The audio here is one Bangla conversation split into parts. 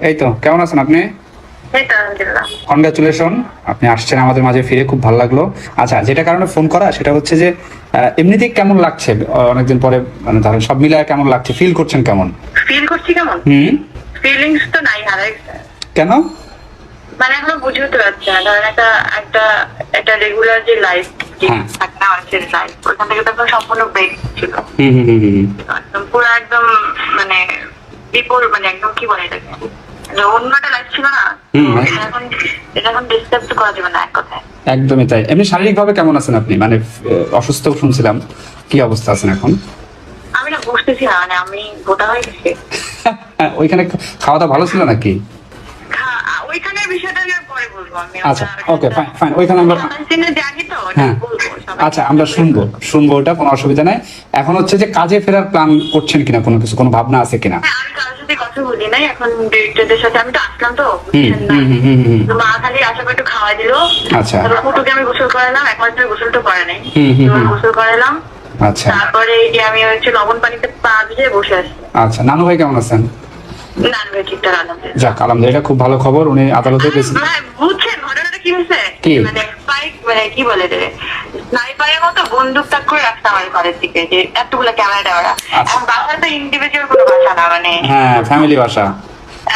এই তো কেমন আছেন আপনি? কনগ্রাচুলেশন আপনি আসছেন আমাদের মাঝে ফিরে খুব ভালো লাগল। আচ্ছা যেটা কারণে ফোন করা সেটা হচ্ছে যে আহ, এমনিতেই কেমন লাগছে? অনেকদিন পরে মানে ধরেন সব মিলায় কেমন লাগছে? ফিল করছেন কেমন? ফিল করছি কেমন? হুম। ফিলিংস তো নাই হারাই কেন? মানে এখনও বুঝে উঠতে পারছি না। ধরেন একটা একটা একটা রেগুলার যে লাইফ হ্যাঁ। থাকে লাইফ ওইখান থেকে তো একদম সম্পূর্ণ ছিল। একদম পুরো একদম মানে বিপর মানে একদম কি বলে এটাকে? লাইফ ছিল না? হুম। তো এটা এখন এটা এখন ডিস্টার্ব তো করা যাবে না এক কথায়। একদমই তাই। এমনি শারীরিকভাবে কেমন আছেন আপনি? মানে অসুস্থ শুনছিলাম। কি অবস্থা আছেন এখন? আমি না বুঝতেছি না মানে আমি গোটা হয়ে গেছি। ওইখানে খাওয়া দাওয়া ভালো ছিল নাকি? ওইখানের বিষয়টা বলব আমি আচ্ছা ওকে ফাইন ফাইন ওইখানে আমরা হ্যাঁ। আচ্ছা আমরা শুনব শুনব ওটা কোনো অসুবিধা নাই। এখন হচ্ছে যে কাজে ফেরার প্ল্যান করছেন কিনা কোনো কিছু কোনো ভাবনা আছে কিনা? হ্যাঁ, আমি কারোর সাথে কথা বলি নাই এখন ডিরেক্টরদের সাথে আমি তো আসলাম তো হুম বুঝছেন না। হুম হুম হুম হুম। তো মা খালি একটু খাওয়া দিল। আচ্ছা। ফুটুকে আমি গোসল করালাম এক ধরে গোসল তো করে নাই। গোসল করালাম। আচ্ছা। তারপরে আমি হচ্ছে লবণ পানিতে পা ভিজে বসে আছি। আচ্ছা নানু ভাই কেমন আছেন? যাক আলহামদুলিল্লাহ এটা খুব ভালো খবর। উনি আদালতে গেছেন বুঝছেন ঘটনাটা কি হয়েছে? কি? মানে স্পাইক মানে কি বলে রে স্নাইপারের মতো বন্দুক তাক করে রাখতে আমার ঘরের দিকে যে এতগুলো ক্যামেরা টামেরা আচ্ছা। এখন বাসা তো ইন্ডিভিজুয়াল কোনো বাসা না মানে। হ্যাঁ ফ্যামিলি বাসা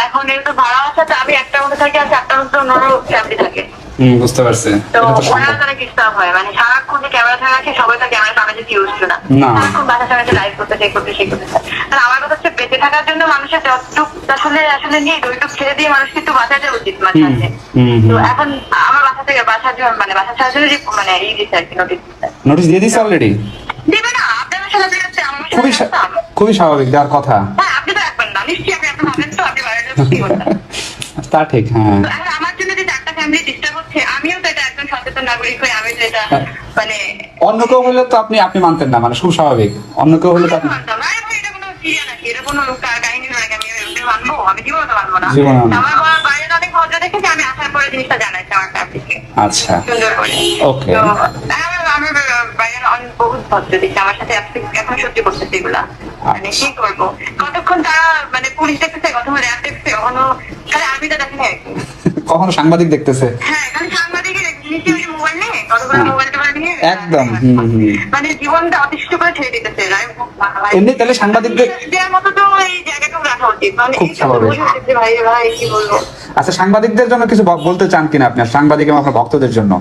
এখন তো ভাড়া বাসা তো আমি একটা মধ্যে থাকি আর চারটা মধ্যে অন্য ফ্যামিলি থাকে। হুম বুঝতে পারছি। তো এটা তো ওরা সম্ভব। তারা ডিস্টার্ব হয় মানে সারাক্ষণ যে ক্যামেরা ছাড়া রাখে সবাই তো ক্যামেরা সামনে যেতে ইউজ না না। সারাক্ষণ বাসা সামনে লাইভ করতে সেই করতে সেই করতে। আর আমার কথা হচ্ছে বেঁচে থাকার জন্য মানুষের যতটুক আসলে আসলে নিয়ে ওইটুক ছেড়ে দিয়ে মানুষকে একটু বাঁচাতে উচিত মাঝে মাঝে। হুম, হুম। তো এখন আমার বাসা থেকে বাসার মানে বাসা ছাড়ার জন্য মানে এই দিচ্ছে আর কি নোটিস নোটিশ দিয়ে দিছে অলরেডি দেবে না আপনার সাথে দেখা যাচ্ছে খুবই। খুবই স্বাভাবিক দেওয়ার কথা। হ্যাঁ আপনি তো রাখবেন না নিশ্চয়ই আপনি আপনি ভাবেন তো আপনি বাইরে তা ঠিক হ্যাঁ। আমার জন্য যে চারটা ফ্যামিলি ডিস্টার্ব হচ্ছে আমিও তো এটা একজন সচেতন নাগরিক হয়ে আমি তো এটা। মানে অন্য কেউ হলে তো আপনি আপনি মানতেন না মানে খুব স্বাভাবিক অন্য কেউ হলে তো আপনি। আমার। আচ্ছা। সাথে এখন- করতেছে মানে কি করব? কতক্ষণ তারা মানে পুলিশ দেখতেছে, কতক্ষণ র্যাব দেখতেছে, কখনো। কখনো সাংবাদিক দেখতেছে? হ্যাঁ, খালি সাংবাদিকের নিচে ওই মোবাইল নিয়ে, কতগুলো হ্যাঁ। মোবাইল টোবাইল নিয়ে, একদম, হুম। মানে জীবনটা অতিষ্ঠ করে ছেড়ে দিতেছে এমনি তাহলে সাংবাদিকদের মতো তো এই জায়গাটাও রাখা উচিত মানে ভাই ভাই কি বলব? আচ্ছা সাংবাদিকদের জন্য কিছু বলতে চান কিনা আপনি সাংবাদিক এবং আপনার ভক্তদের জন্য?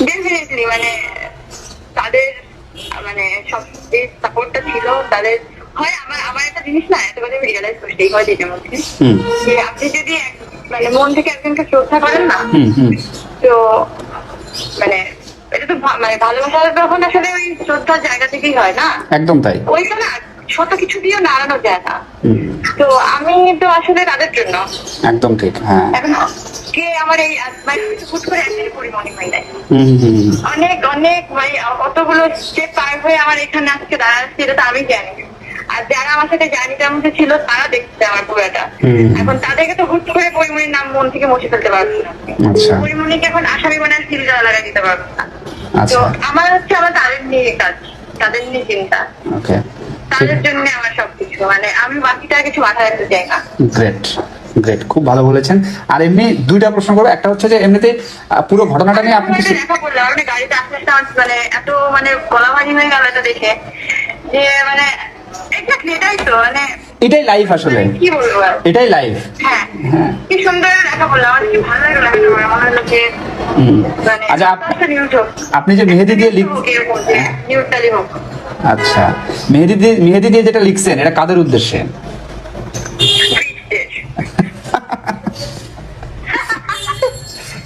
ডেফিনেটলি মানে তাদের মানে সব যে সাপোর্টটা ছিল তাদের হয় আমার আমার একটা জিনিস না এত কথা আমি রিয়েলাইজ করছি এই কয়দিনের মধ্যে। যে আপনি যদি মানে মন থেকে একজনকে শ্রদ্ধা করেন না তো মানে এটা তো মানে ভালোবাসা আসলে ওই শ্রদ্ধার জায়গা থেকেই হয় না? একদম তাই। ওইটা না ছোট কিছু দিয়েও নাড়ানো যায় না। তো আমি তো আসলে তাদের জন্য। একদম ঠিক হ্যাঁ। কে আমার এই মানে হুট করে একদিন করি মনে হয় নাই। হুম হুম, হুম, হুম। অনেক অনেক মানে অতগুলো স্টেপ পার হয়ে আমার এখানে আজকে দাঁড়াচ্ছে এটা তো আমি জানি। আর যারা আমার সাথে জার্নিটার মধ্যে ছিল তারা দেখছে আমার পুরোটা এখন তাদেরকে তো হুট করে পরিমণির নাম মন থেকে মুছে ফেলতে পারব না। আচ্ছা। পরিমণিকে এখন আসামি মানে সিল লাগা দিতে পারব না। তো আচ্ছা আমার হচ্ছে আমার তাদের নিয়ে কাজ তাদের নিয়ে চিন্তা। তাদের জন্য আমার সবকিছু মানে আমি বাকিটা কিছু মাথায় রাখতে চাই না। গ্রেট গ্রেট খুব ভালো বলেছেন। আর এমনি দুইটা প্রশ্ন করব একটা হচ্ছে যে এমনিতে পুরো ঘটনাটা নিয়ে আপনি কিছু দেখা করলাম গাড়িতে আসতে আসতে আমার মানে এত মানে গলা ভারী হয়ে গেল এটা দেখে যে মানে এক্স্যাক্টলি এটাই তো মানে এটাই লাইফ আসলে। কি বলব আর? এটাই লাইফ হ্যাঁ। হ্যাঁ। কি সুন্দর দেখা আমার কি ভালো লাগল করে মনে হলো যে মানে আচ্ছা আপ- একটা নিউজ হোক আপনি যে মেহেদি দিয়ে লিখ হোক এরকম যে নিউজটালি হোক। আচ্ছা। মেহেদি দিয়ে মেহেদি দিয়ে যেটা লিখছেন এটা কাদের উদ্দেশ্যে?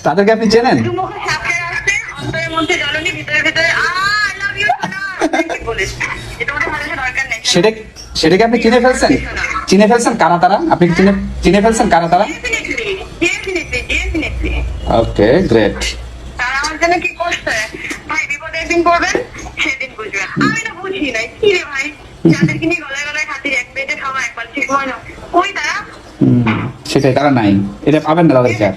তাদেরকে আপনি চেনেন? দু মুখে সাপড়ে আসছে অন্তরের মধ্যে জলনি ভিতরে ভিতরে আই লাভ ইউ বলে এটা ওদের মানুষের দরকার নেই। সেটা সেটাকে আপনি চিনে ফেলছেন? চিনে ফেলছেন কারা তারা? আপনি চিনে চিনে ফেলছেন কারা তারা? ওকে গ্রেট তারা আমার জন্য কি করছে? ভাই বিপদে একদিন পড়বেন সেদিন বুঝবেন। আমি না বুঝি নাই। কি রে ভাই? যাদেরকে নিয়ে গলায় গলায় খাতির এক পেটে খাওয়া একবার ঠিক হয় না। ওই তারা? সেটাই তারা নাই। এটা পাবেন না তাদেরকে আর?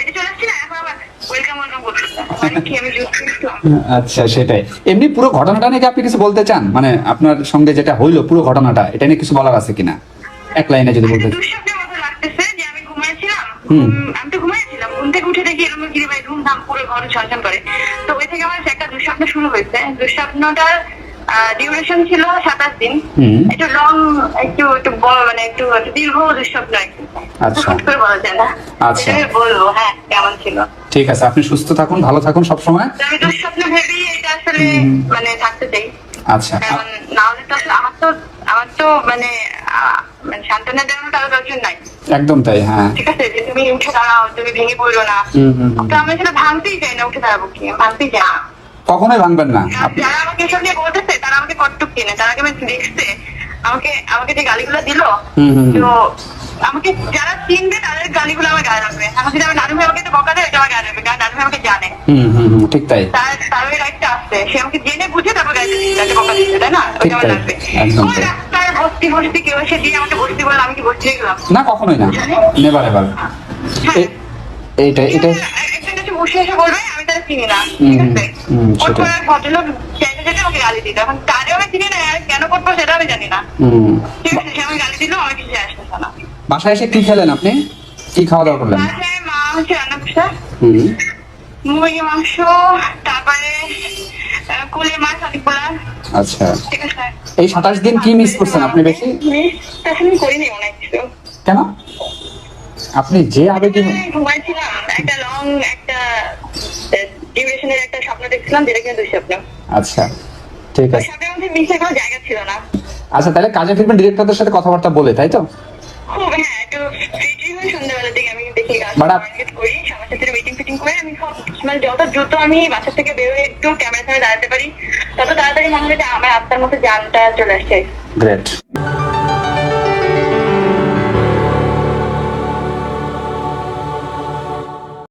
এটা চলে আসছি না? এখন আবার ওয়েলকাম ওয়েলকাম করতেছে আচ্ছা সেটাই। এমনি পুরো ঘটনাটা নিয়ে আপনি কিছু বলতে চান? মানে আপনার সঙ্গে যেটা হইল পুরো ঘটনাটা এটা নিয়ে কিছু বলার আছে কিনা? এক লাইনে যদি বলতে দুঃস্বপ্নের মতো লাগতেছে যে আমি ঘুমাইছিলাম। হুম। উম, আমি তো ঘুমাইছিলাম। ঘুম থেকে উঠে দেখি এরকম গিরি ভাই ধুমধাম পুরো ঘর ছলছল করে। তো ওই থেকে আমার একটা দুঃস্বপ্ন শুরু হয়েছে। দুঃস্বপ্নটার ডিউরেশন ছিল সাতাশ দিন। একটু লং একটু একটু বড় মানে একটু দীর্ঘ দুঃস্বপ্ন আচ্ছা। করে বলা যায় না। আচ্ছা। বলব হ্যাঁ কেমন ছিল? ঠিক আছে আপনি সুস্থ থাকুন ভালো থাকুন সব সময় আমি দুঃস্বপ্ন ভেবেই এটা আসলে মানে থাকতে চাই। আচ্ছা কারণ না হলে তো আমার তো আমার তো মানে মানে সান্ত্বনা দেওয়ার কারও দরকার নাই। একদম তাই হ্যাঁ। ঠিক আছে যে তুমি উঠে দাঁড়াও তুমি ভেঙে পড়ো না। তো আমি সেটা ভাঙতেই চাই না উঠে দাঁড়াবো কি? ভাঙতেই চাই না। কখনোই ভাঙবেন না। যারা আমাকে এসব নিয়ে বলতেছে তারা আমাকে কট্টুক কিনে তারা আমাকে দেখছে? আমাকে আমাকে যে গালিগুলো দিল হুম, হুম, হুম। তো আমাকে যারা চিনবে তাদের গালিগুলো আমার গায়ে লাগবে। এখন যদি আমার নানু ভাই আমাকে বকা দেয় এটা আমার গায়ে লাগবে কারণ নানু ভাই আমাকে জানে। হুম হুম হুম ঠিক তাই। তার তার ওই রাইটটা আছে সে আমাকে জেনে বুঝে তারপর দিচ্ছে তাকে বকা দিচ্ছে তাই না? ওইটা আমার লাগবে। ওই রাস্তায় ভর্তি ভর্তি কেউ এসে দিয়ে আমাকে ভর্তি বলল আমি কি ভর্তি হয়ে গেলাম? না কখনোই না। এবার হ্যাঁ। এইটা এটা বসে এসে বলবে আমি তারা চিনি না। ঠিক আছে? ওর ভদ্রলোক চাইতে চাইতে আমাকে গালি দিত এখন তারে আমি চিনি না আর কেন করব সেটা আমি জানি না। ঠিক আছে সে আমাকে গালি দিল আমার কিছু যায় আসতেছে না বাসায় এসে কি খেলেন আপনি? কি খাওয়া দাওয়া করলেন? বাসায় মা হচ্ছে রান্না করছে হুম। মুরগি মাংস তারপরে আহ, মাছ অনেকগুলা। আচ্ছা। ঠিক আছে। এই সাতাশ দিন কি মিস করছেন আপনি বেশি? মিস করিনি অনেক কিছু। কেন? আপনি যে আবেগে ঘুমাইছিলাম একটা লং একটা ডিউরেশনের একটা স্বপ্ন দেখছিলাম যেটা কিনা দুঃস্বপ্ন। আচ্ছা ঠিক আছে। স্বপ্নের মধ্যে মিশে কোনো জায়গা ছিল না। আচ্ছা তাহলে কাজে ফিরবেন ডিরেক্টরদের সাথে কথাবার্তা বলে তাই তো? খুব হ্যাঁ একটু ফ্রি হয়ে সন্ধ্যাবেলা দিকে আমি দেখি গাছ। মার্কেট করি সবার সাথে মিটিং ফিটিং করে আমি সব মানে যত দ্রুত আমি বাসা থেকে বেরোয় একটু ক্যামেরার সামনে দাঁড়াতে পারি তত তাড়াতাড়ি মনে হয় যে আমার আত্মার মতো জানটা চলে আসছে গ্রেট